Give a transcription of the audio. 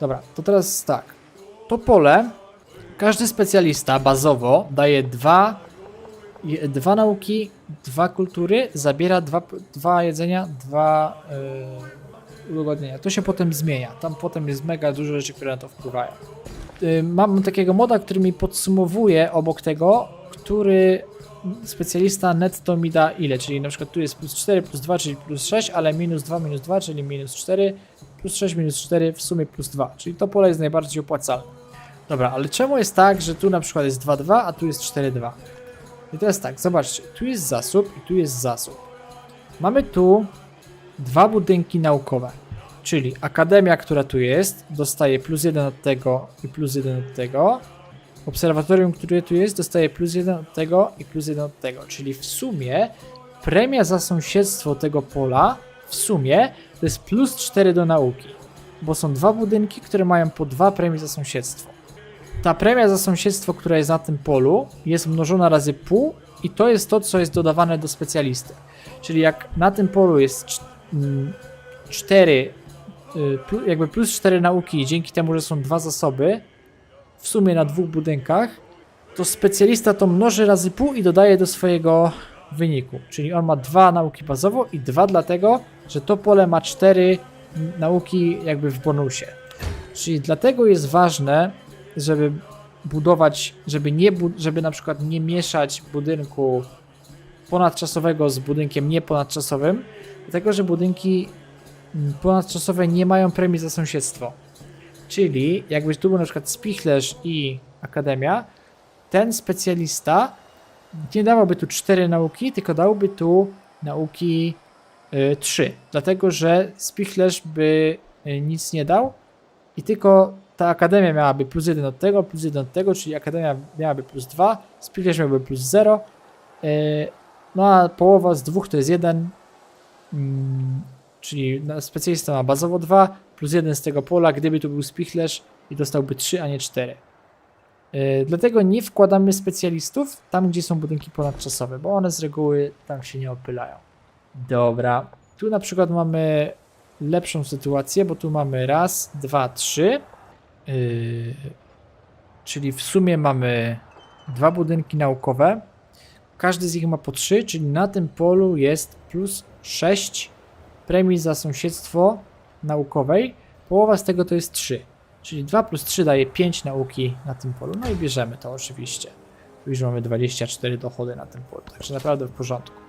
Dobra, to teraz tak. To pole, każdy specjalista bazowo daje dwa, dwa nauki, dwa kultury, zabiera dwa, dwa jedzenia, dwa yy, udogodnienia. To się potem zmienia. Tam potem jest mega dużo rzeczy, które na to wpływają. Yy, mam takiego moda, który mi podsumowuje obok tego, który specjalista netto mi da ile, czyli na przykład tu jest plus 4, plus 2, czyli plus 6, ale minus 2, minus 2, czyli minus 4, plus 6, minus 4, w sumie plus 2, czyli to pole jest najbardziej opłacalne. Dobra, ale czemu jest tak, że tu na przykład jest 2, 2, a tu jest 4, 2? I teraz tak, zobaczcie, tu jest zasób i tu jest zasób. Mamy tu dwa budynki naukowe, czyli akademia, która tu jest, dostaje plus 1 od tego i plus 1 od tego. Obserwatorium, które tu jest, dostaje plus 1 od tego i plus 1 od tego, czyli w sumie premia za sąsiedztwo tego pola w sumie to jest plus 4 do nauki, bo są dwa budynki, które mają po dwa premie za sąsiedztwo. Ta premia za sąsiedztwo, która jest na tym polu, jest mnożona razy pół i to jest to, co jest dodawane do specjalisty. Czyli jak na tym polu jest 4, jakby plus 4 nauki, dzięki temu, że są dwa zasoby, w sumie na dwóch budynkach, to specjalista to mnoży razy pół i dodaje do swojego wyniku. Czyli on ma dwa nauki bazowo i dwa dlatego, że to pole ma cztery nauki jakby w bonusie. Czyli dlatego jest ważne, żeby budować, żeby nie, żeby na przykład nie mieszać budynku ponadczasowego z budynkiem nieponadczasowym, dlatego że budynki mm, ponadczasowe nie mają premii za sąsiedztwo. Czyli jakbyś tu był na przykład spichlerz i akademia, ten specjalista nie dawałby tu cztery nauki, tylko dałby tu nauki y, trzy, dlatego że spichlerz by y, nic nie dał i tylko ta akademia miałaby plus jeden od tego, plus jeden od tego, czyli akademia miałaby plus dwa, spichlerz miałby plus zero, y, no a połowa z dwóch to jest jeden, mm, czyli specjalista ma bazowo 2 plus jeden z tego pola, gdyby tu był spichlerz i dostałby 3, a nie 4. Yy, dlatego nie wkładamy specjalistów tam, gdzie są budynki ponadczasowe, bo one z reguły tam się nie opylają. Dobra, tu na przykład mamy lepszą sytuację, bo tu mamy raz, dwa, trzy, yy, czyli w sumie mamy dwa budynki naukowe. Każdy z nich ma po 3, czyli na tym polu jest plus 6 premii za sąsiedztwo naukowej. Połowa z tego to jest 3. Czyli 2 plus 3 daje 5 nauki na tym polu. No i bierzemy to oczywiście. Już mamy 24 dochody na tym polu, także naprawdę w porządku.